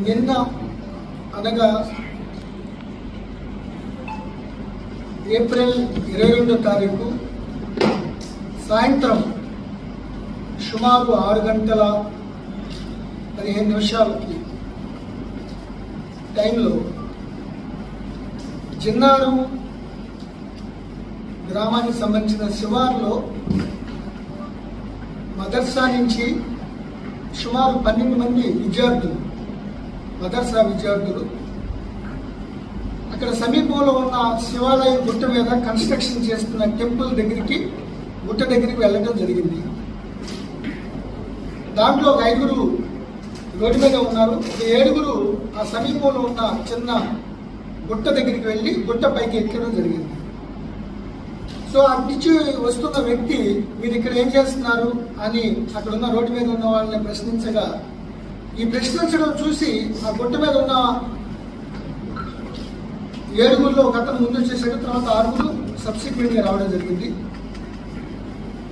నిన్న అనగా ఏప్రిల్ ఇరవై రెండో తారీఖు సాయంత్రం సుమారు ఆరు గంటల పదిహేను నిమిషాలకి టైంలో చిన్నారు గ్రామానికి సంబంధించిన శివార్లో మదర్సా నుంచి సుమారు పన్నెండు మంది విద్యార్థులు మదర్సా విద్యార్థులు. అక్కడ సమీపంలో ఉన్న శివాలయం గుట్ట మీద కన్స్ట్రక్షన్ చేస్తున్న టెంపుల్ దగ్గరికి గుట్ట దగ్గరికి వెళ్ళడం జరిగింది. దాంట్లో ఒక ఐదుగురు రోడ్డు మీద ఉన్నారు. ఒక ఏడుగురు ఆ సమీపంలో ఉన్న చిన్న గుట్ట దగ్గరికి వెళ్ళి గుట్ట పైకి ఎక్కడం జరిగింది. సో అట్నుంచి వస్తున్న వ్యక్తి మీరు ఇక్కడ ఏం చేస్తున్నారు? అని అక్కడ ఉన్న రోడ్డు మీద ఉన్న వాళ్ళని ప్రశ్నించగా ఈ ప్రశ్నించడం చూసి ఆ గుట్ట మీద ఉన్న ఏడుగురులో ఒక అతను ముందు చేశాడు తర్వాత ఆరుగురు సబ్సిక్వెంట్గా రావడం జరిగింది.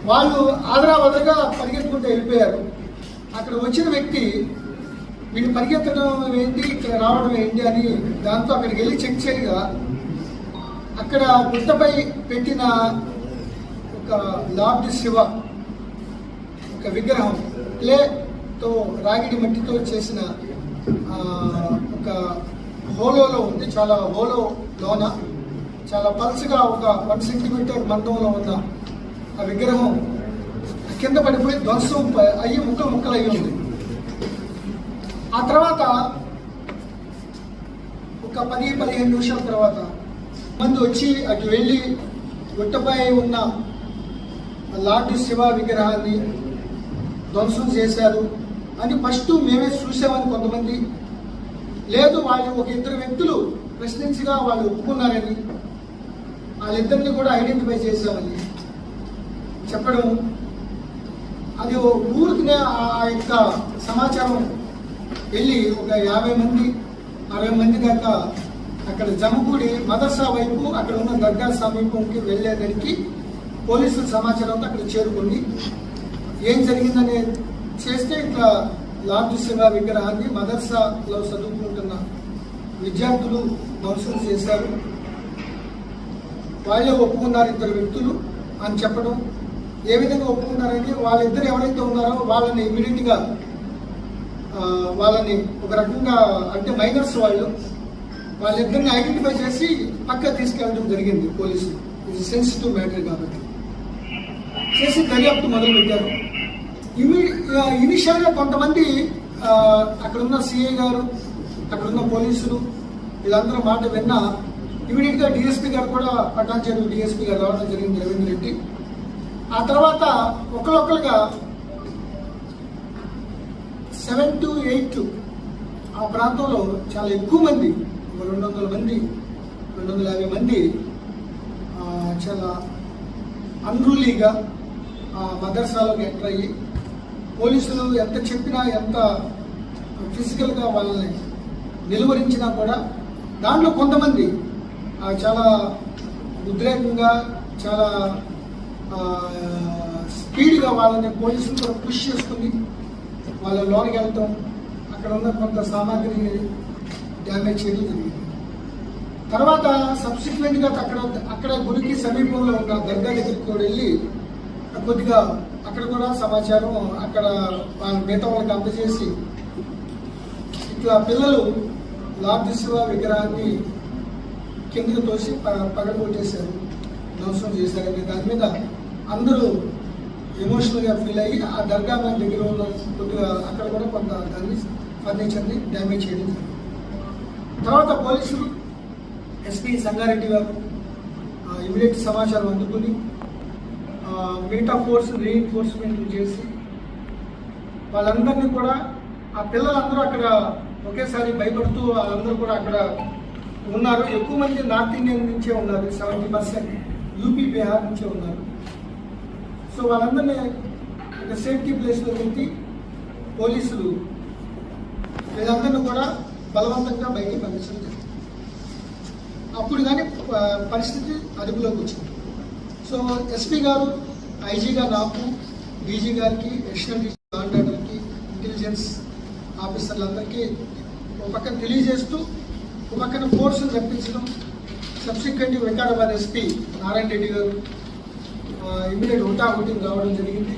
వాళ్ళు ఆదరా వదరగా పరిగెత్తుకుంటూ వెళ్ళిపోయారు. అక్కడ వచ్చిన వ్యక్తి వీళ్ళు పరిగెత్తడం ఏంటి? ఇక్కడ రావడం ఏంటి? అని దాంతో అక్కడికి వెళ్ళి చెక్ చేయగా అక్కడ గుట్టపై పెట్టిన ఒక లార్డ్ శివ ఒక విగ్రహం తో రాగిడి మట్టితో చేసిన ఒక హోలోలో ఉంది. చాలా హోలో లోన చాలా పల్చగా ఒక వన్ సెంటీమీటర్ మందంలో ఉన్న ఆ విగ్రహం కింద పడిపోయి ధ్వంసం అయ్యి ముక్కలు ముక్కలు అయ్యి ఉంది. ఆ తర్వాత ఒక పది పదిహేను నిమిషాల తర్వాత మంది వచ్చి అటు వెళ్ళి గుట్టపై ఉన్న లార్డు శివ విగ్రహాన్ని ధ్వంసం చేశారు. అని ఫస్ట్ మేమే చూసామని కొంతమంది. లేదు వాళ్ళు ఒక ఇద్దరు వ్యక్తులు ప్రశ్నించగా వాళ్ళు ఒప్పుకున్నారని వాళ్ళిద్దరిని కూడా ఐడెంటిఫై చేశామని చెప్పడం. అది ఊరికి ఆ యొక్క సమాచారం వెళ్ళి ఒక యాభై మంది అరవై మంది దాకా అక్కడ జమకూడి మదర్సా వైపు అక్కడ ఉన్న దర్గా సమీపంకి వెళ్ళేదానికి పోలీసుల సమాచారంతో అక్కడ చేరుకుని ఏం జరిగిందనే చేస్తే ఇట్లా శివ విగ్రహాన్ని మదర్సాలో చదువుకుంటున్న విద్యార్థులు ధ్వంసం చేశారు. వాళ్ళే ఒప్పుకున్నారు ఇద్దరు వ్యక్తులు అని చెప్పడం. ఏ విధంగా ఒప్పుకున్నారంటే వాళ్ళిద్దరు ఎవరైతే ఉన్నారో వాళ్ళని ఇమీడియట్గా వాళ్ళని ఒక రకంగా అంటే మైనర్స్ వాళ్ళు వాళ్ళిద్దరిని ఐడెంటిఫై చేసి పక్క తీసుకెళ్ళడం జరిగింది పోలీసులు. ఇది సెన్సిటివ్ మ్యాటర్ కాబట్టి. చేసి దర్యాప్తు మొదలు పెట్టారు ఇమి ఇనిషియల్గా కొంతమంది అక్కడున్న సిఐ గారు అక్కడున్న పోలీసులు వీళ్ళందరూ మాట విన్నా ఇమీడియట్గా డిఎస్పీ గారు కూడా పటాన్చేరు డిఎస్పీ గారు రావడం జరిగింది రవీంద్ర రెడ్డి. ఆ తర్వాత ఒకరొకరుగా సెవెన్ టు ఎయిట్ ఆ ప్రాంతంలో చాలా ఎక్కువ మంది రెండు వందల మంది రెండు వందల యాభై మంది చాలా అన్రూలీగా మదర్సాలోకి ఎంటర్ అయ్యి పోలీసులు ఎంత చెప్పినా ఎంత ఫిజికల్గా వాళ్ళని నిలువరించినా కూడా దాంట్లో కొంతమంది చాలా ఉద్రేకంగా చాలా స్పీడ్గా వాళ్ళని పోలీసులు కూడా పుష్ చేసుకుని వాళ్ళ లోనికి వెళ్తాం అక్కడ ఉన్న కొంత సామాగ్రిని డ్యామేజ్ చేయడం జరిగింది. తర్వాత సబ్సిక్వెంట్గా అక్కడ అక్కడ గుడికి సమీపంలో ఉన్న దర్గా దగ్గరికి కూడా వెళ్ళి కొద్దిగా అక్కడ కూడా సమాచారం అక్కడ వాళ్ళ మిగతా వాళ్ళకి అందజేసి ఇట్లా పిల్లలు లార్డ్ శివ విగ్రహాన్ని కిందకు తోసి ప- పగలగొట్టేశారు. ధ్వంసం చేశారనే దాని మీద అందరూ ఎమోషనల్గా ఫీల్ అయ్యి ఆ దర్గా మన దగ్గర ఉన్న కొద్దిగా అక్కడ కూడా కొంత దాన్ని ఫర్నిచర్ని డ్యామేజ్ చేయడం జరిగింది. తర్వాత పోలీసులు ఎస్పీ సంగారెడ్డి గారు ఇమీడియట్ సమాచారం అందుకుని మిగతా ఫోర్స్ రీఎన్ఫోర్స్మెంట్ చేసి వాళ్ళందరినీ కూడా ఆ పిల్లలందరూ అక్కడ ఒకేసారి భయపడుతూ వాళ్ళందరూ కూడా అక్కడ ఉన్నారు. ఎక్కువ మంది నార్త్ ఇండియన్ నుంచే ఉన్నారు. సెవెంటీ పర్సెంట్ యూపీ బీహార్ నుంచే ఉన్నారు. సో వాళ్ళందరినీ ఒక సేఫ్టీ ప్లేస్లో పెట్టి పోలీసులు వీళ్ళందరినీ కూడా బలవంతంగా బయటికి పంపించడం జరిగింది. అప్పుడు కానీ పరిస్థితి అదుపులోకి వచ్చింది. సో ఎస్పీ గారు ఐజీగా నాకు డీజీ గారికి అడిషనల్ డీజీ కాంట్రాక్టర్కి ఇంటెలిజెన్స్ ఆఫీసర్లందరికీ ఒక పక్కన తెలియజేస్తూ ఒక పక్కన కోర్సులు రప్పించడం subsequent Vikarabad SP Narayana Reddy garu immediate హుటాహుటికి రావడం జరిగింది.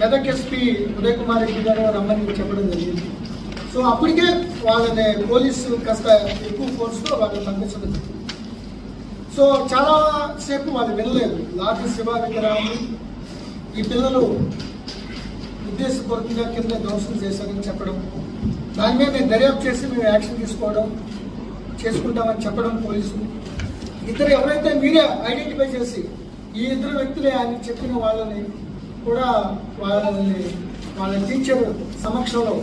మెదక్ ఎస్పీ ఉదయ్ కుమార్ రెడ్డి గారు రమ్మని చెప్పడం జరిగింది. సో అప్పటికే వాళ్ళని పోలీసు కాస్త ఎక్కువ ఫోర్స్తో వాళ్ళని పంపించడం జరిగింది. సో చాలా సేపు వాళ్ళు వినలేదు. లాఠీ శివ విగ్రహాన్ని ఈ పిల్లలు ఉద్దేశపూర్వకంగా కింద ధ్వంసం చేశారని చెప్పడం. దాని మీద నేను దర్యాప్తు చేసి మేము యాక్షన్ తీసుకోవడం చేసుకుంటామని చెప్పడం పోలీసులు. ఇద్దరు ఎవరైతే మీడియా ఐడెంటిఫై చేసి ఈ ఇద్దరు వ్యక్తులే అని చెప్పిన వాళ్ళని కూడా వాళ్ళని వాళ్ళ టీచర్ సమక్షంలో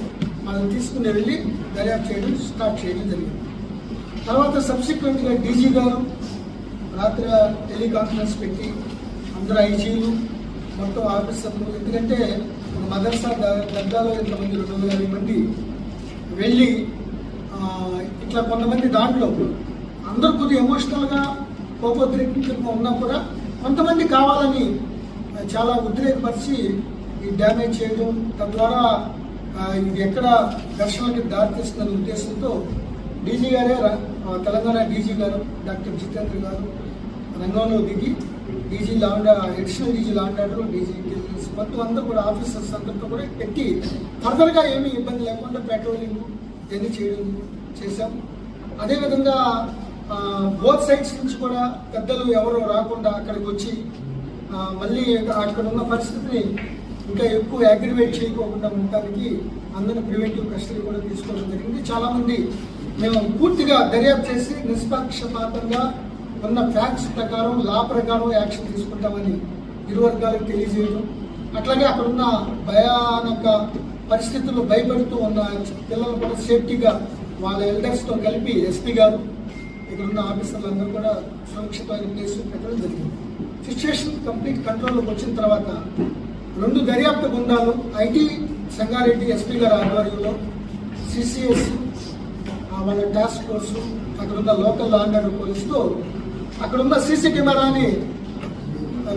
వాళ్ళని తీసుకుని వెళ్ళి దర్యాప్తు చేయడం స్టార్ట్ చేయడం జరిగింది. తర్వాత సబ్సిక్వెంట్గా డీజీ గారు రాత్రి టెలికాన్ఫరెన్స్ పెట్టి అందరు ఐజీలు మొత్తం ఆఫీసర్లు ఎందుకంటే ఒక మదర్సా దగ్గరలో ఇంతమంది రెండు వందల యాభై మంది వెళ్ళి ఇట్లా కొంతమంది దాంట్లో అందరూ కొద్దిగా ఎమోషనల్గా కోపోద్రేకంగా ఉన్నా కూడా కొంతమంది కావాలని చాలా ఉద్రేకపరిచి ఈ డ్యామేజ్ చేయడం తద్వారా ఇది ఎక్కడ ఘర్షణలకు దారితీస్తుందనే ఉద్దేశంతో డీజీ గారే తెలంగాణ డీజీ గారు డాక్టర్ జితేంద్ర గారు రంగంలో దిగి DG law and additional DG law and order DG intelligence మొత్తం అందరూ కూడా ఆఫీసర్స్ అందరితో కూడా పెట్టి ఫర్దర్గా ఏమీ ఇబ్బంది లేకుండా పెట్రోలింగ్ ఇవన్నీ చేయడం చేశాం. అదేవిధంగా బోత్ సైడ్స్ నుంచి కూడా పెద్దలు ఎవరు రాకుండా అక్కడికి వచ్చి మళ్ళీ అక్కడ ఉన్న పరిస్థితిని ఇంకా ఎక్కువ అగ్రివేట్ చేయకోకుండా ఉండడానికి అందరిని ప్రివెంటివ్ కస్టడీ కూడా తీసుకోవడం జరిగింది. చాలామంది మేము పూర్తిగా దర్యాప్తు చేసి నిష్పక్షపాతంగా ఉన్న ఫ్యాక్ట్స్ ప్రకారం లా ప్రకారం యాక్షన్ తీసుకుంటామని ఇరు వర్గాలకు తెలియజేయడం. అట్లాగే అక్కడ ఉన్న భయానక పరిస్థితుల్లో భయపడుతూ ఉన్న పిల్లలు కూడా సేఫ్టీగా వాళ్ళ ఎల్డర్స్తో కలిపి ఎస్పీ గారు ఇక్కడ ఉన్న ఆఫీసర్లందరూ కూడా సురక్షితమైన ప్లేస్ పెట్టడం జరిగింది. సిచ్యువేషన్ కంప్లీట్ కంట్రోల్లోకి వచ్చిన తర్వాత రెండు దర్యాప్తు బృందాలు ఐటీ సంగారెడ్డి ఎస్పీ గారి ఆధ్వర్యంలో సిసిఎస్ వాళ్ళ టాస్క్ ఫోర్సు అక్కడ ఉన్న లోకల్ లాండర్ పోలీసుతో అక్కడ ఉన్న సీసీ కెమెరాని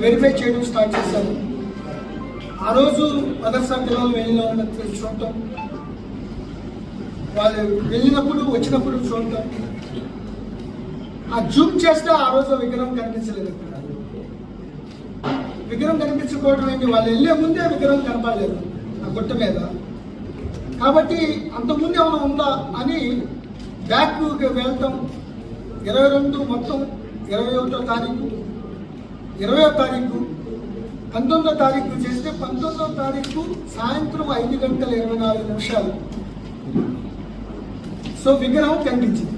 వెరిఫై చేయడం స్టార్ట్ చేశారు. ఆ రోజు మదర్సా పిల్లలు వెళ్ళిన చూడటం. వాళ్ళు వెళ్ళినప్పుడు వచ్చినప్పుడు చూడటం. ఆ జూమ్ చేస్తే ఆ రోజు విగ్రహం కనిపించలేదు ఇక్కడ. విగ్రహం కనిపించుకోవడం ఏంటి? వాళ్ళు వెళ్ళే ముందే విగ్రహం కనపడలేదు ఆ గుట్ట మీద. కాబట్టి అంతకుముందు ఏమైనా ఉందా అని బ్యాక్ వెళ్తాం ఇరవై రెండు మొత్తం ఇరవై ఒకటో తారీఖు. ఇరవయో తారీఖు పంతొమ్మిదో తారీఖు చేస్తే పంతొమ్మిదో తారీఖు సాయంత్రం ఐదు గంటల ఇరవై నాలుగు నిమిషాలు. సో విగ్రహం కనిపించింది.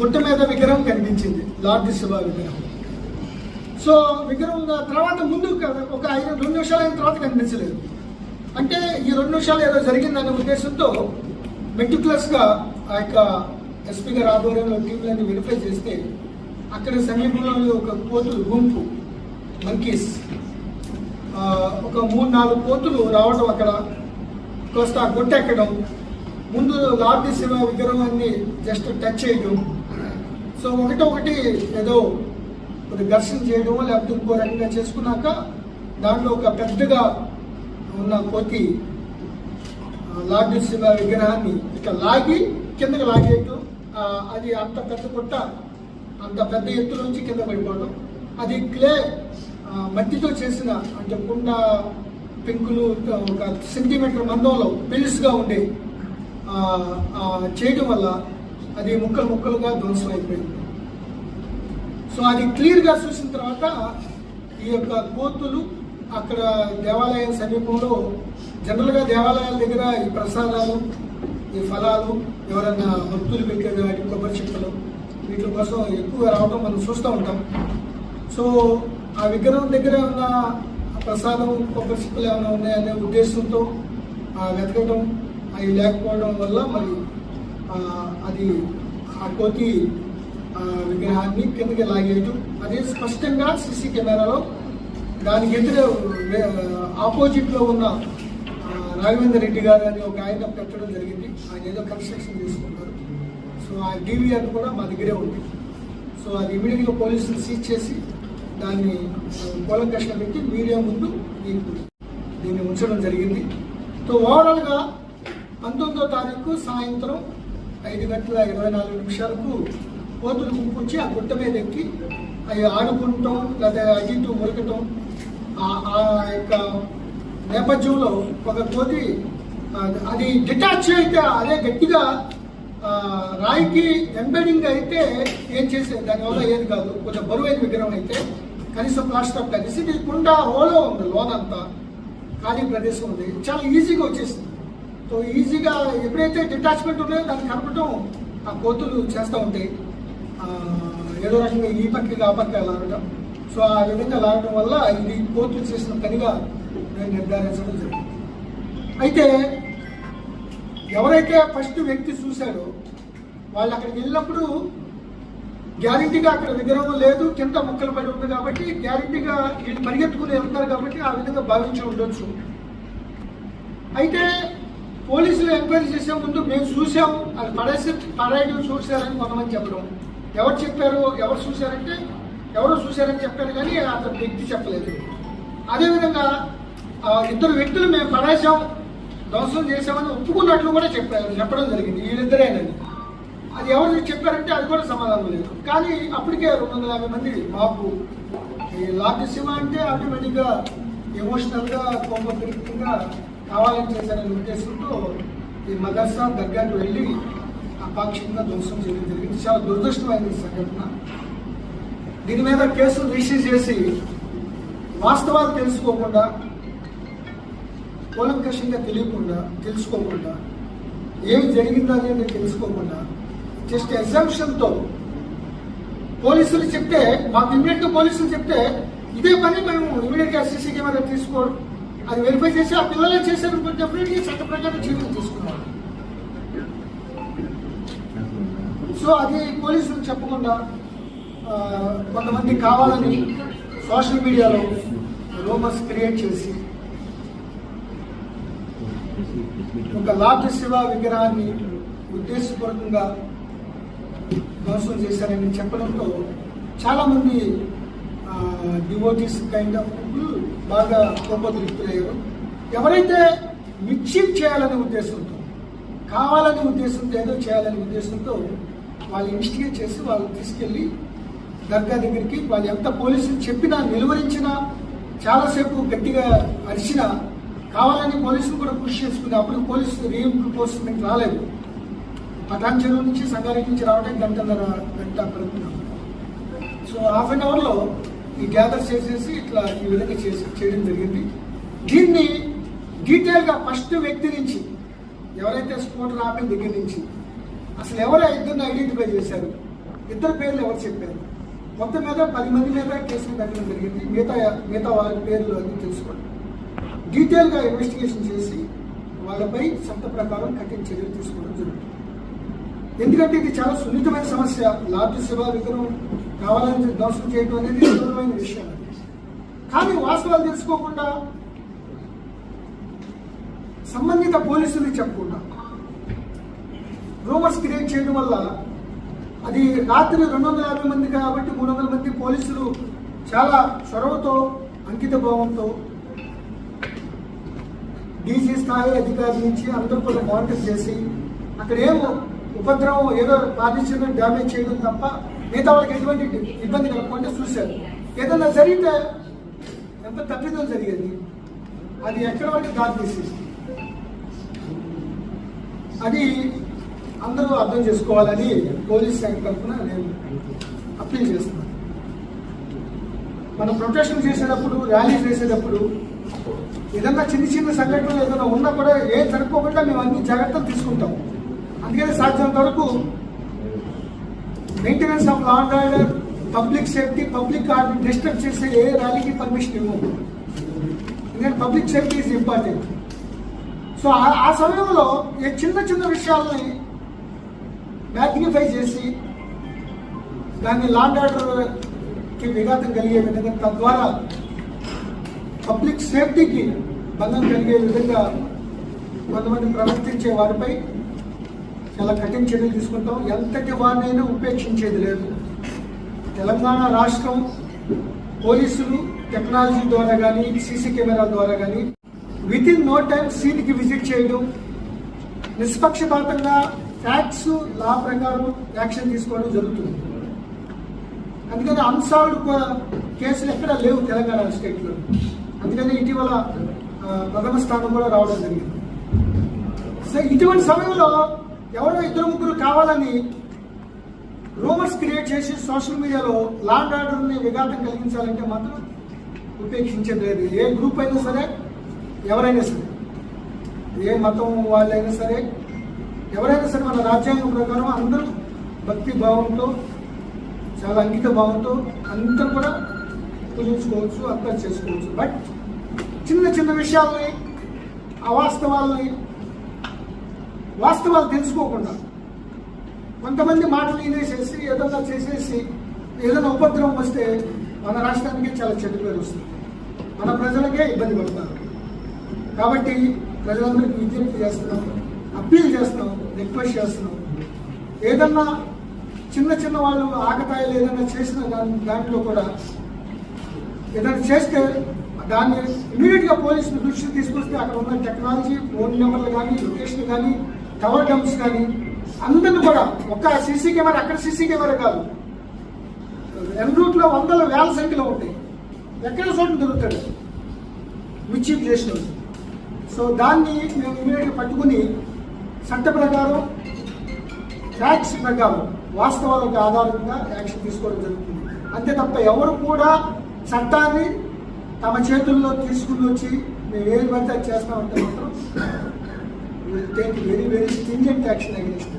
గుట్ట మీద విగ్రహం కనిపించింది లార్డ్ శివ విగ్రహం. సో విగ్రహం తర్వాత ముందు ఒక ఐదు రెండు నిమిషాలు అయిన తర్వాత కనిపించలేదు. అంటే ఈ రెండు నిమిషాలు ఏదో జరిగిందనే ఉద్దేశంతో మెటిక్యులస్గా ఆ యొక్క ఎస్పీ గారి ఆధ్వర్యంలో టీంలన్నీ వెరిఫై చేస్తే అక్కడ సమీపంలో ఒక కోతులు గుంపు మంకీస్ ఒక మూడు నాలుగు కోతులు రావడం అక్కడ కోస్తా గొట్టెక్కడం ముందు లార్జీ శివ విగ్రహాన్ని జస్ట్ టచ్ చేయడం సో ఒకటి ఒకటి ఏదో ఒక ఘర్షణ చేయడమో లేకపోతే ఇంకో రకంగా చేసుకున్నాక దాంట్లో ఒక పెద్దగా ఉన్న కోతి లార్జీ శివ విగ్రహాన్ని ఇట్లా లాగి కిందకి లాగేయటం అది అంత పెద్ద పుట్ట అంత పెద్ద ఎత్తు నుంచి కింద పడిపోవడం అది క్లే మట్టితో చేసిన అంటే కుండ పెంకులు ఒక సెంటీమీటర్ మందంలో పెలుసుగా ఉండే చేయటం చేయడం వల్ల అది ముక్కలు ముక్కలుగా ధ్వంసం అయిపోయింది. సో అది క్లియర్గా చూసిన తర్వాత ఈ యొక్క కోతులు అక్కడ దేవాలయం సమీపంలో జనరల్గా దేవాలయాల దగ్గర ఈ ప్రసాదాలు ఈ ఫలాలు ఎవరైనా భక్తులు పెట్టేది వాటి కొబ్బరి చిప్పలు వీటి కోసం ఎక్కువ రావడం మనం చూస్తూ ఉంటాం. సో ఆ విగ్రహం దగ్గర ఉన్న ప్రసాదం కొబ్బరి చిప్పలు ఏమైనా ఉన్నాయనే ఉద్దేశంతో ఆ వెతకడం అవి లేకపోవడం వల్ల మరి అది ఆ కోతి విగ్రహాన్ని కిందకి లాగేయటం. అది స్పష్టంగా సీసీ కెమెరాలో దానికి ఎదురు ఆపోజిట్లో ఉన్న రాఘవేంద్ర రెడ్డి గారు అని ఒక ఆయన పెట్టడం జరిగింది. ఆయన ఏదో కన్స్ట్రక్షన్ తీసుకున్నారు సో ఆ డివిఆర్ కూడా మా దగ్గరే ఉంది. సో అది ఇమీడియట్గా పోలీసులు సీజ్ చేసి దాన్ని కూలంకషణ పెట్టి మీడియా ముందు దీనికి దీన్ని ఉంచడం జరిగింది. సో ఓవరాల్గా పంతొమ్మిదో తారీఖు సాయంత్రం ఐదు గంటల ఇరవై నాలుగు నిమిషాలకు కోతులు గుంపుంచి ఆ గుట్ట మీద ఎక్కి అవి ఆడుకుంటాం లేదా అటు ఇటు మురకటం ఆ- ఆ యొక్క నేపథ్యంలో ఒక కోతి అది డిటాచ్ అయితే అదే గట్టిగా రాయికి ఎంబెడింగ్ అయితే ఏం చేసేది దానివల్ల ఏది కాదు కొంచెం బరువైన విగ్రహం అయితే కనీసం ప్లాస్టర్ ఆఫ్ కలిసి ఇది కుండ హోలో ఉంది లోన్ అంతా ఖాళీ ప్రదేశం ఉంది. చాలా ఈజీగా వచ్చేసింది. సో ఈజీగా ఎప్పుడైతే డిటాచ్మెంట్ ఉన్నాయో దాన్ని కలపటం ఆ కోతులు చేస్తూ ఉంటాయి. ఏదో రకంగా ఈ పక్కకి ఆ పక్క లాగడం సో ఆ విధంగా లాగడం వల్ల ఇది కోతులు చేసిన పనిగా నిర్ధారించడం జరిగింది. అయితే ఎవరైతే ఫస్ట్ వ్యక్తి చూశాడో వాళ్ళు అక్కడికి వెళ్ళినప్పుడు గ్యారంటీగా అక్కడ విగ్రహం లేదు కింద ముక్కలు పడి ఉంది కాబట్టి గ్యారంటీగా వీళ్ళు పరిగెత్తుకుని వెళ్తారు కాబట్టి ఆ విధంగా భావించి ఉండొచ్చు. అయితే పోలీసులు ఎంక్వైరీ చేసే ముందు మేము చూసాం అది పడేసి పడేయడం చూశారని కొంతమంది చెప్పడం. ఎవరు చెప్పారు ఎవరు చూశారంటే ఎవరు చూశారని చెప్పారు కానీ అతను వ్యక్తి చెప్పలేదు. అదేవిధంగా ఇద్దరు వ్యక్తులు మేము పడేసాం ధ్వంసం చేసామని ఒప్పుకున్నట్లు కూడా చెప్పారు చెప్పడం జరిగింది వీళ్ళిద్దరేనని అది ఎవరు చెప్పారంటే అది కూడా సమాధానం లేదు. కానీ అప్పటికే రెండు వందల యాభై మంది మాకు ఈ లార్డ్ అంటే ఆటోమేటిక్గా ఎమోషనల్గా కోపంగా కావాలని చేశారని ఉద్దేశంతో ఈ మదర్సా దగ్గరకు వెళ్ళి పాక్షికంగా ధ్వంసం చేయడం జరిగింది. చాలా దురదృష్టమైన సంఘటన. దీని మీద కేసులు రిజిస్టర్ చేసి వాస్తవాలు తెలుసుకోకుండా కూలంకషంగా తెలియకుండా తెలుసుకోకుండా ఏం జరిగిందో అనేది తెలుసుకోకుండా జస్ట్ ఎగ్జామ్షన్తో పోలీసులు చెప్తే మాకు ఇమీడియట్ పోలీసులు చెప్తే ఇదే పని మేము ఇమీడియట్గా సీసీ కెమెరా తీసుకోవడం అది వెరిఫై చేసి ఆ పిల్లలే చేశారు డెఫినెట్గా చట్ట ప్రకారం చర్యలు తీసుకున్నారు. సో అది పోలీసులు చెప్పకుండా కొంతమంది కావాలని సోషల్ మీడియాలో రూమర్స్ క్రియేట్ చేసి ఒక లాటి శివ విగ్రహాన్ని ఉద్దేశపూర్వకంగా ధ్వంసం చేశారని చెప్పడంతో చాలామంది డివోటీస్ కైండ్ ఆఫ్ పీపుల్ బాగా కోపదృప్తులయ్యారు ఎవరైతే మిక్సింగ్ చేయాలనే ఉద్దేశంతో కావాలనే ఉద్దేశంతో ఏదో చేయాలనే ఉద్దేశంతో వాళ్ళు ఇన్వెస్టిగేట్ చేసి వాళ్ళు తీసుకెళ్ళి దర్గా దగ్గరికి వాళ్ళు ఎంత పోలీసులు చెప్పినా నిలువరించినా చాలాసేపు గట్టిగా అరిచినా కావాలని పోలీసులు కూడా కృషి చేసుకుని అప్పుడు పోలీసులు రీఎన్ఫోర్స్మెంట్ రాలేదు. పటాన్ చెరువు నుంచి సంగారెడ్డి నుంచి రావడానికి గంటన్నర గంట పడుతున్నాం సో హాఫ్ అన్ అవర్లో ఈ గ్యాదర్ చేసేసి ఇట్లా ఈ విధంగా చేసి చేయడం జరిగింది. దీన్ని డీటెయిల్గా ఫస్ట్ వ్యక్తి నుంచి ఎవరైతే స్కూటర్ ఆపిన దగ్గర నుంచి అసలు ఎవరు ఇద్దరిని ఐడెంటిఫై చేశారు. ఇద్దరు పేర్లు ఎవరు చెప్పారు? మొత్తం మీద పది మంది మీద కేసులు పెట్టడం జరిగింది. మిగతా మిగతా వాళ్ళ పేర్లు అన్నీ తెలుసుకోండి. డీటెయిల్గా ఇన్వెస్టిగేషన్ చేసి వాళ్ళపై చట్ట ప్రకారం కఠిన చర్యలు తీసుకోవడం జరుగుతుంది. ఎందుకంటే ఇది చాలా సున్నితమైన సమస్య. లార్డ్ శివ విగ్రహం కావాలని ధ్వంసం చేయడం అనేది సున్నితమైన విషయం. కానీ వాస్తవాలు తెలుసుకోకుండా సంబంధిత పోలీసులు చెప్పకుండా రూమర్స్ క్రియేట్ చేయడం వల్ల అది రాత్రి రెండు వందల యాభై మంది కాబట్టి మూడు వందల మంది పోలీసులు చాలా చొరవతో అంకిత భావంతో డీసీ స్థాయి అధికారి నుంచి అందరూ కూడా మానిటర్ చేసి అక్కడ ఏమో ఉపద్రవం ఏదో పాటించడం డ్యామేజ్ చేయడం తప్ప మిగతా వాళ్ళకి ఎటువంటి ఇబ్బంది కలగకుండా చూశారు. ఏదైనా జరిగితే ఎంత తప్పిదం జరిగేది? అది ఎక్కడ వరకు దారి తీసేసి అది అందరూ అర్థం చేసుకోవాలని పోలీస్ శాఖ తరఫున నేను అప్పీల్ చేస్తున్నాను. మనం ప్రొటెక్షన్ చేసేటప్పుడు ర్యాలీ చేసేటప్పుడు ఏదన్నా చిన్న చిన్న సంఘటనలు ఏదైనా ఉన్నా కూడా ఏ జరుపుకోకుండా మేము అన్ని జాగ్రత్తలు తీసుకుంటాం. అందుకని సాధ్యమైనంత వరకు maintenance of law and order public safety public order disturb చేసే ఏ ర్యాలీకి పర్మిషన్ ఇవ్వము. ఎందుకంటే public safety is important so ఆ- సమయంలో ఈ చిన్న చిన్న విషయాల్ని మ్యాగ్నిఫై చేసి దాన్ని లాండ్ ఆర్డర్కి విఘాతం కలిగే విధంగా తద్వారా పబ్లిక్ సేఫ్టీకి భంగం కలిగే విధంగా కొంతమంది ప్రవర్తించే వారిపై చాలా కఠిన చర్యలు తీసుకుంటాం. ఎంతటి వారినైనా ఉపేక్షించేది లేదు. తెలంగాణ రాష్ట్రం పోలీసులు టెక్నాలజీ ద్వారా కానీ సీసీ కెమెరాల ద్వారా కానీ విత్ ఇన్ నో టైం సీన్కి విజిట్ చేయడం నిష్పక్షపాతంగా ఫ్యాక్ట్స్ లా ప్రకారం యాక్షన్ తీసుకోవడం జరుగుతుంది. అందుకని అన్సాల్వ్డ్ కేసులు ఎక్కడ లేవు తెలంగాణ స్టేట్లో అందుకని ఇటీవల ప్రథమ స్థానం కూడా రావడం జరిగింది. సో ఇటువంటి సమయంలో ఎవరో ఇద్దరు ముగ్గురు కావాలని రూమర్స్ క్రియేట్ చేసి సోషల్ మీడియాలో లాండ్ ఆర్డర్ని విఘాతం కలిగించాలంటే మాత్రం ఉపేక్షించేది లేదు. ఏ గ్రూప్ అయినా సరే ఎవరైనా సరే ఏ మతం వాళ్ళైనా సరే ఎవరైనా సరే మన రాజ్యాంగం ప్రకారం అందరూ భక్తి భావంతో చాలా అంకిత భావంతో అందరూ కూడా పూజించుకోవచ్చు అర్థం చేసుకోవచ్చు. బట్ చిన్న చిన్న విషయాల్ని అవాస్తవాల్ని వాస్తవాలు తెలుసుకోకుండా కొంతమంది మాటలు వినేసేసి ఏదైనా చేసేసి ఏదైనా ఉపద్రవం వస్తే మన రాష్ట్రానికి చాలా చెడ్డ పేరు వస్తుంది. మన ప్రజలకే ఇబ్బంది పడతారు. కాబట్టి ప్రజలందరికీ విజ్ఞప్తి చేస్తున్నాం అప్పీల్ చేస్తున్నాం రిక్వెస్ట్ చేస్తున్నాం. ఏదన్నా చిన్న చిన్న వాళ్ళు ఆకతాయిలు ఏదైనా చేసిన దాని దాంట్లో కూడా ఏదైనా చేస్తే దాన్ని ఇమీడియట్గా పోలీసులు దృష్టికి తీసుకొస్తే అక్కడ ఉన్న టెక్నాలజీ ఫోన్ నెంబర్లు కానీ లొకేషన్ కానీ టవర్ డంప్స్ కానీ అందరిని కూడా ఒక్క సీసీ కెమెరా అక్కడ సీసీ కెమెరా కాదు. ఎన్ రూట్లో వందల వేల సంఖ్యలో ఉంటాయి. ఎక్కడ చోట దొరుకుతాడు? మిర్చి చేసిన సో దాన్ని మేము ఇమీడియట్గా పట్టుకుని చట్ట ప్రకారం ట్యాక్స్ ప్రకారం వాస్తవాలకు ఆధారంగా యాక్షన్ తీసుకోవడం జరుగుతుంది. అంతే తప్ప ఎవరు కూడా చట్టాన్ని తమ చేతుల్లో తీసుకుని వచ్చి మేము ఏది పడితే అది చేస్తామంటే మాత్రం take very very stringent action against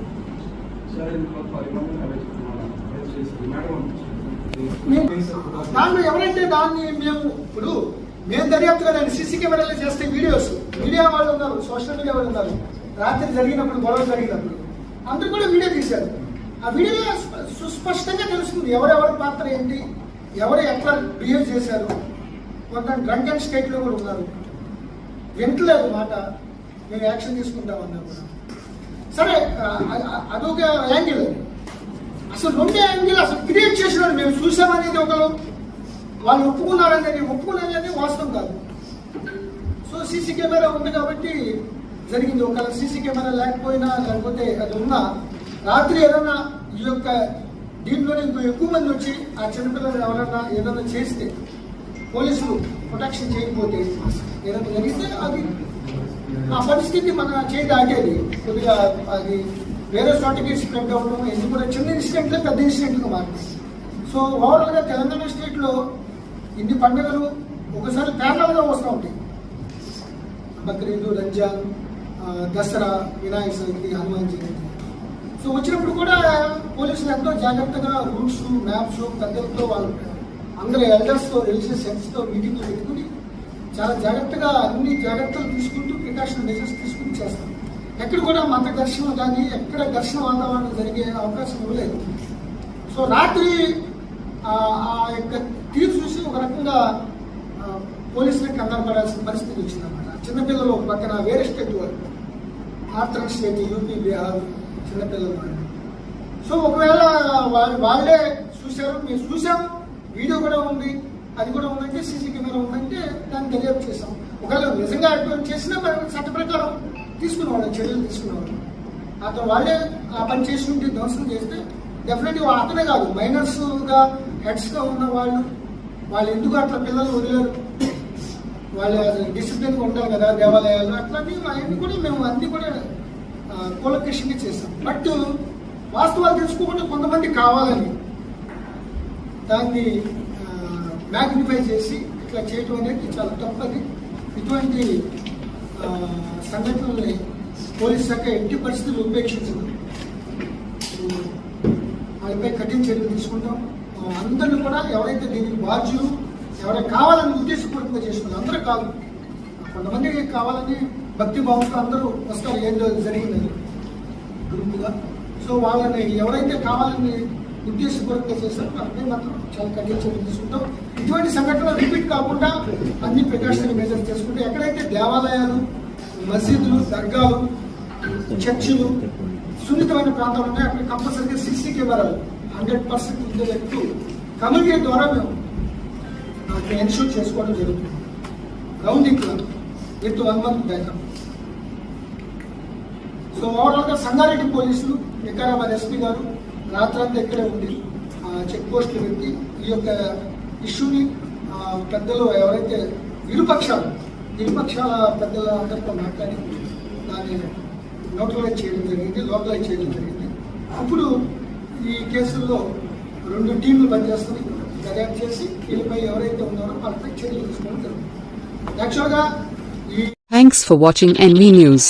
దాంట్లో ఎవరైతే దాన్ని మేము ఇప్పుడు మేము దర్యాప్తుగా నేను సీసీ కెమెరాలు చేస్తే వీడియోస్ మీడియా వాళ్ళు ఉన్నారు సోషల్ మీడియా వాళ్ళు ఉన్నారు. రాత్రి జరిగినప్పుడు గొడవ జరిగినప్పుడు అందరూ కూడా వీడియో తీశారు. ఆ వీడియోలో సుస్పష్టంగా తెలుస్తుంది ఎవరెవరి పాత్ర ఏంటి ఎవరు ఎట్లా బిహేవ్ చేశారు. కొంత డ్రంక్ అండ్ స్టేట్లో కూడా ఉన్నారు. వింటలేదు మాట. మేము యాక్షన్ తీసుకుంటామన్నా కూడా. సరే అదొక యాంగిల్. అసలు రెండే యాంగిల్ అసలు క్రియేట్ చేసినాడు మేము చూసామనేది ఒకరు వాళ్ళు ఒప్పుకున్నారనేది ఒప్పుకున్నది వాస్తవం కాదు. సో సీసీ కెమెరా ఉంది కాబట్టి జరిగింది. ఒకవేళ సీసీ కెమెరా లేకపోయినా లేకపోతే అది ఉన్నా రాత్రి ఏదన్నా ఈ యొక్క దీంట్లోనే ఇంకో ఎక్కువ మంది వచ్చి ఆ చిన్నపిల్లలు ఎవరైనా ఏదైనా చేస్తే పోలీసులు ప్రొటెక్షన్ చేయకపోతే ఏదైనా జరిగితే అది ఆ పరిస్థితి మన చేయి దాటేది. కొద్దిగా అది వేరే చోటకి స్ప్రెడ్ అవ్వడం ఇది కూడా చిన్న ఇన్సిడెంట్లే పెద్ద ఇన్సిడెంట్గా మారింది సో ఓవరాల్గా తెలంగాణ స్టేట్లో ఇన్ని పండుగలు ఒకసారి ప్యారలల్గా వస్తూ ఉంటాయి. బక్రీద్ రంజాన్ దసరా వినాయక చవితి హనుమాన్ జయంతి సో వచ్చినప్పుడు కూడా పోలీసులు ఎంతో జాగ్రత్తగా రూల్స్ మ్యాప్స్ పెద్దలతో వాళ్ళు అందరు ఎల్డర్స్తో రిలీజియస్ సెన్స్తో మీటింగ్లు పెట్టుకుని చాలా జాగ్రత్తగా అన్ని జాగ్రత్తలు తీసుకుంటూ ప్రికాషన్ మెజర్స్ తీసుకుని చేస్తాం ఎక్కడ కూడా మత ఘర్షణ కానీ ఎక్కడ ఘర్షణ వాతావరణం జరిగే అవకాశం ఇవ్వలేదు సో రాత్రి ఆ యొక్క తీరు చూసి ఒక రకంగా పోలీసులకు కంగారు పడాల్సిన పరిస్థితి వచ్చిందన్నమాట. చిన్నపిల్లలు పక్కన వేరే స్టేట్ వాళ్ళు. ఆర్థిక స్టేట్ యూపీ బీహార్ చిన్నపిల్లలు వాళ్ళు సో ఒకవేళ వాళ్ళు వాళ్ళే చూశారు మేము చూసాం వీడియో కూడా ఉంది అది కూడా ఉందంటే సీసీ కెమెరా ఉందంటే దాన్ని దర్యాప్తు చేసాం ఒకవేళ నిజంగా అటువంటి చేసినా మనం చట్ట ప్రకారం తీసుకునేవాళ్ళం చర్యలు తీసుకునేవాళ్ళం. అతను వాళ్ళే ఆ పని చేసుకుంటే ధ్వంసం చేస్తే డెఫినెట్గా అతనే కాదు మైనర్స్గా హెడ్స్గా ఉన్న వాళ్ళు వాళ్ళు ఎందుకు అట్లా పిల్లలు వదిలేరు? వాళ్ళు డిసిప్లిన్గా ఉంటారు కదా దేవాలయాలు అట్లాంటివి అవన్నీ కూడా మేము అన్ని కూడా కోలకేషన్గా చేశాం. బట్ వాస్తవాలు తెలుసుకోకుండా కొంతమంది కావాలని దాన్ని మ్యాగ్నిఫై చేసి ఇట్లా చేయటం అనేది చాలా తప్పది. ఇటువంటి సంఘటనల్ని పోలీస్ శాఖ ఎట్టి పరిస్థితులు ఉపేక్షించదు. వాళ్ళపై కఠిన చర్యలు తీసుకుంటాం. అందరిని కూడా ఎవరైతే దీనికి బాధ్యులు ఎవరైనా కావాలని ఉద్దేశపూర్వకంగా చేసుకున్నారు అందరూ కాదు. కొంతమంది కావాలని భక్తి భావంతో అందరూ వస్తారు ఏం జరిగినది గ్రూప్గా సో వాళ్ళని ఎవరైతే కావాలని ఉద్దేశపూర్వకంగా చేశారో వాళ్ళని మాత్రం చాలా కఠినంగా తీసుకుంటాం. ఇటువంటి సంఘటనలు రిపీట్ కాకుండా అన్ని ప్రికాషన్ మెజర్ చేసుకుంటే ఎక్కడైతే దేవాలయాలు మసీదులు దర్గాలు చర్చిలు సున్నితమైన ప్రాంతాలు ఉన్నాయి అక్కడ కంపల్సరీగా సీసీ కెమెరాలు హండ్రెడ్ పర్సెంట్ ఉండేటట్టు కమ్యూనికేట్ ద్వారా మేము ఎన్షూర్ చేసుకోవడం జరుగుతుంది. Rounding with one month backup so ఓవరాల్గా సంగారెడ్డి పోలీసులు వికారాబాద్ ఎస్పీ గారు రాత్రంతా ఇక్కడే ఉండి చెక్ పోస్టులు పెట్టి ఈ యొక్క ఇష్యూని పెద్దలు ఎవరైతే ఇరుపక్షాలు ఇరుపక్షాల పెద్దల అందరితో మాట్లాడి దాన్ని నోటలైజ్ చేయడం జరిగింది లోకలైజ్ చేయడం జరిగింది. అప్పుడు ఈ కేసుల్లో రెండు టీంలు పనిచేస్తుంది దర్యాప్తు చేసి వీళ్ళపై ఎవరైతే ఉన్నారో వాళ్ళపై చర్యలు తీసుకోవడం జరుగుతుంది. యాక్చువల్గా ఈ thanks for watching NV news